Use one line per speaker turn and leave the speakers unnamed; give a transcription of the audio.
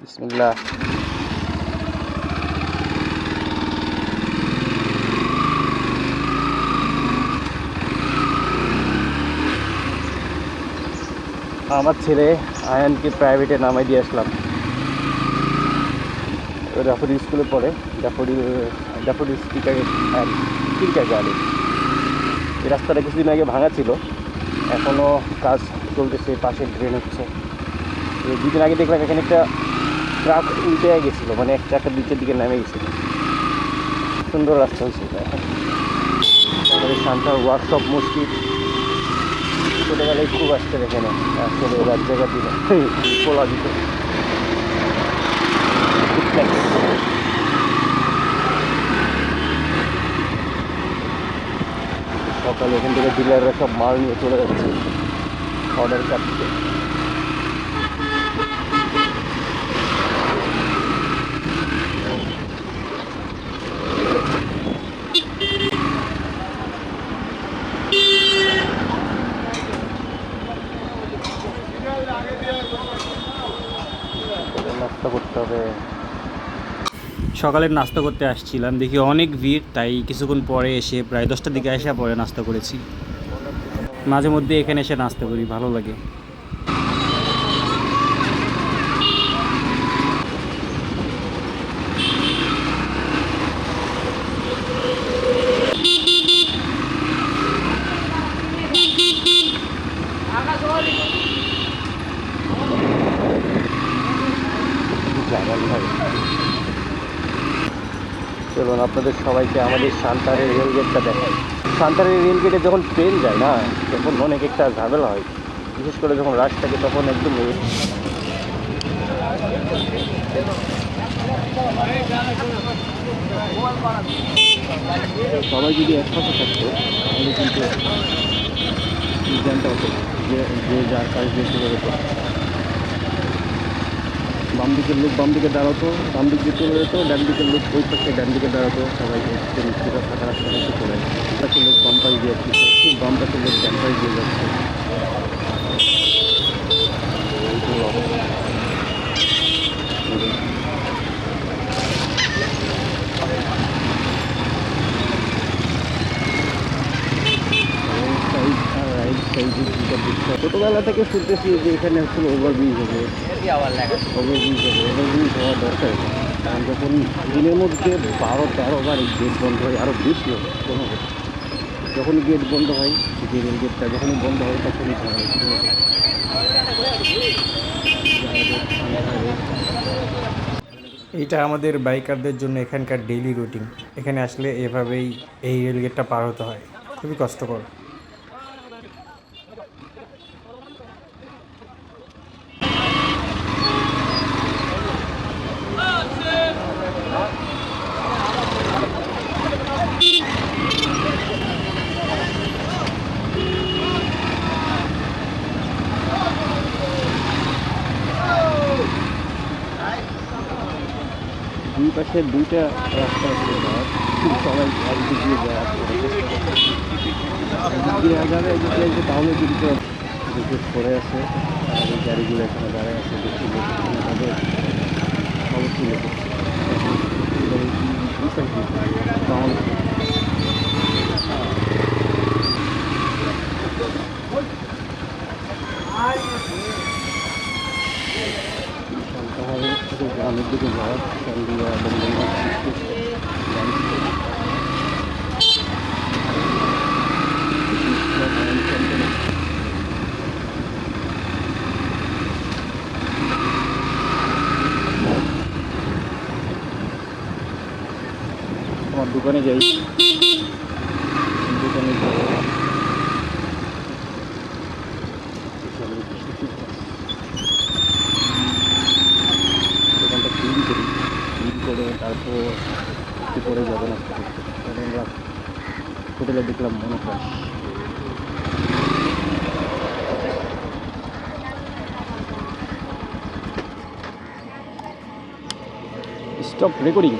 বিসমিল্লাহ। আমার ছেলে আয়ানকে প্রাইভেটে নামাই দিয়ে আসলাম। ডাফোডিল স্কুলে পড়ে ডাফোডিল ডাফোডিল স্পিকার স্পিকার গাড়ি। এই রাস্তাটা কিছুদিন আগে ভাঙা ছিল। এখনও কাজ চলতেছে পাশে ড্রেন হচ্ছে। দুদিন আগে দেখলাম এখানে একটা ট্রাক উল্টে গেছিল মানে একটা একটা নিচের দিকে নেমে গেছিল। সুন্দর রাস্তা হয়েছে আমাদের শান্তার ওয়ার্কশপ মসজিদ। ছোটোবেলায় খুব আসতেন এখানে। আসলে রাত জায়গা দিল। পোলা দিত সকালে এখান থেকে ডিলাররা সব মাল নিয়ে চলে যাচ্ছে। অর্ডার কাটতে।
সকালের নাস্তা করতে আসছিলাম, দেখি অনেক ভিড়, তাই কিছুক্ষণ পরে এসে প্রায় দশটার দিকে আসা পরে নাস্তা করেছি। মাঝে মধ্যে এখানে এসে নাস্তা করি, ভালো লাগে।
চলুন আপনাদের সবাইকে আমাদের সান্তারের রেলগেটটা দেখাই। সান্তারের রেলগেটে যখন ট্রেন যায় না, তখন অনেক একটা ঝামেলা হয়। বিশেষ করে যখন রাশ থাকে, তখন একদম সবাই যদি একসাথে থাকতো, তাহলে কিন্তু যে যার কাজ দিয়ে যেত বাম দিকের লোক বাম দিকে দাঁড়াতো বাম দিক দিয়ে চলে যেত ডান দিকের লোক ওই পাশে ডান দিকে দাঁড়াতো, সবাই পুরো থাকা রাস্তা করে পাশে লোক বাম পাশে দিয়ে যাচ্ছে বাম পাশে লোক ডান পাশে দিয়ে যাচ্ছে। ছোটোবেলা থেকে শুনতেছি যে এখানে আসলে ওভারব্রিজ হবে। ওভারব্রিজ হবে ওভারব্রিজ হওয়া দরকার। কারণ যখন দিনের মধ্যে বারো তেরো বার গেট বন্ধ হয় আরও বেশি হবে কোনো যখনই গেট বন্ধ হয়, যে রেল গেটটা যখনই বন্ধ হয়, তখনই।
এইটা আমাদের বাইকারদের জন্য এখানকার ডেইলি রুটিন এখানে আসলে এভাবেই এই রেলগেটটা পার হতে হয়। খুবই কষ্টকর।
দুই পাশে দুইটা রাস্তা আছে যাওয়ার। সবাই একদিক দিয়ে যায় আসতে একদিক দিয়ে যাবে একদিক দিয়ে যে তাহলে কিন্তু দুটো পড়ে আছে, আর এই গাড়িগুলো এখানে দাঁড়ায় আছে দেখি লোক এখানে হবে, অবশ্যই লোক তাহলে শান্তভাবে একটু গ্রামের দিকে যাওয়া চন্ডিয়া আমার দোকানে যাই। দোকানে দোকানটা ক্লিন করি। ক্লিন করে তারপর একটু পরে যাব না। আমরা হোটেলে দেখলাম মনে ফ্রেশ স্টপ রেকর্ডিং